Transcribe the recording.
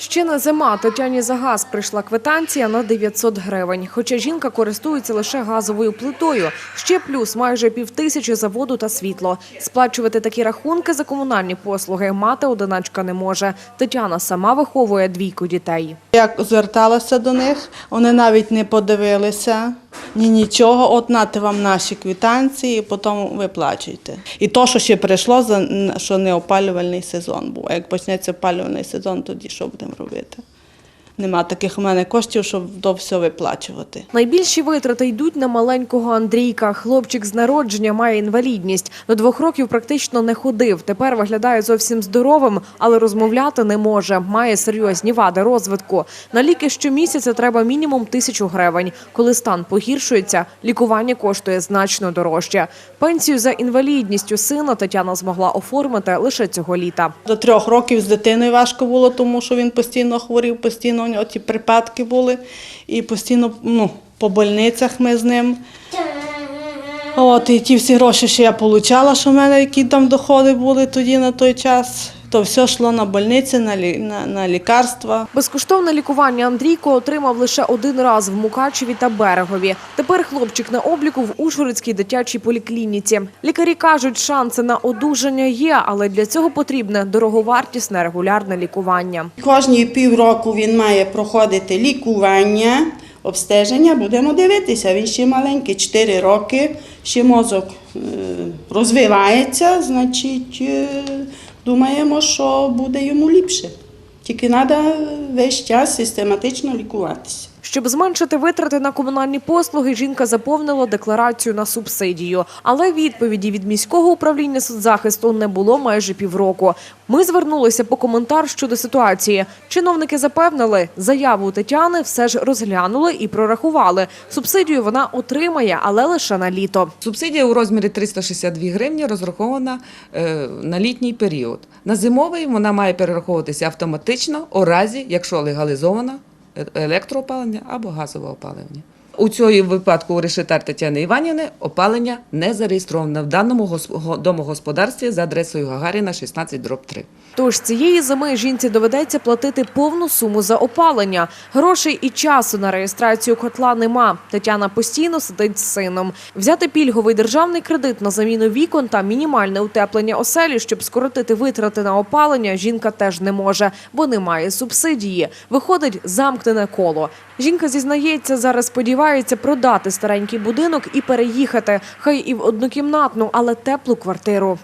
Ще не зима. Тетяні за газ прийшла квитанція на 900 гривень. Хоча жінка користується лише газовою плитою. Ще плюс майже півтисячі за воду та світло. Сплачувати такі рахунки за комунальні послуги мати одиначка не може. Тетяна сама виховує двійку дітей. Я зверталася до них, вони навіть не подивилися ні нічого. От нате вам наші квитанції, потім виплачуйте. І то, що ще прийшло, що не опалювальний сезон був. А як почнеться опалювальний сезон, тоді що будемо робити? Нема таких у мене коштів, щоб до всього виплачувати. Найбільші витрати йдуть на маленького Андрійка. Хлопчик з народження має інвалідність. До двох років практично не ходив. Тепер виглядає зовсім здоровим, але розмовляти не може. Має серйозні вади розвитку. На ліки щомісяця треба мінімум тисячу гривень. Коли стан погіршується, лікування коштує значно дорожче. Пенсію за інвалідністю сина Тетяна змогла оформити лише цього літа. До трьох років з дитиною важко було, тому що він постійно хворів, постійно нього оті припадки були. І постійно ну, по больницях ми з ним. От, і ті всі гроші, що я отримала, що в мене які там доходи були тоді на той час, то все йшло на больниці, на, лі, на, на лікарства. Безкоштовне лікування Андрійко отримав лише один раз в Мукачеві та Берегові. Тепер хлопчик на обліку в Ужгородській дитячій поліклініці. Лікарі кажуть, шанси на одужання є, але для цього потрібне дороговартісне регулярне лікування. Кожні півроку він має проходити лікування, обстеження. Будемо дивитися. Він ще маленький, 4 роки, ще мозок е, розвивається, значить, е, думаємо, що буде йому ліпше. Тільки треба весь час систематично лікуватися. Щоб зменшити витрати на комунальні послуги, жінка заповнила декларацію на субсидію. Але відповіді від міського управління соцзахисту не було майже півроку. Ми звернулися по коментар щодо ситуації. Чиновники запевнили, заяву Тетяни все ж розглянули і прорахували. Субсидію вона отримає, але лише на літо. Субсидія у розмірі 362 гривні розрахована е, на літній період. На зимовий вона має перераховуватися автоматично у разі, якщо легалізовано е- електроопалення або газове опалення. У цьому випадку у решетар Тетяни Іванівни опалення не зареєстровано в даному гос- домогосподарстві за адресою Гагаріна 16 дроб 3. Тож цієї зими жінці доведеться платити повну суму за опалення. Грошей і часу на реєстрацію котла нема. Тетяна постійно сидить з сином. Взяти пільговий державний кредит на заміну вікон та мінімальне утеплення оселі, щоб скоротити витрати на опалення, жінка теж не може, бо немає субсидії. Виходить замкнене коло. Жінка зізнається, зараз сподівається продати старенький будинок і переїхати, хай і в однокімнатну, але теплу квартиру.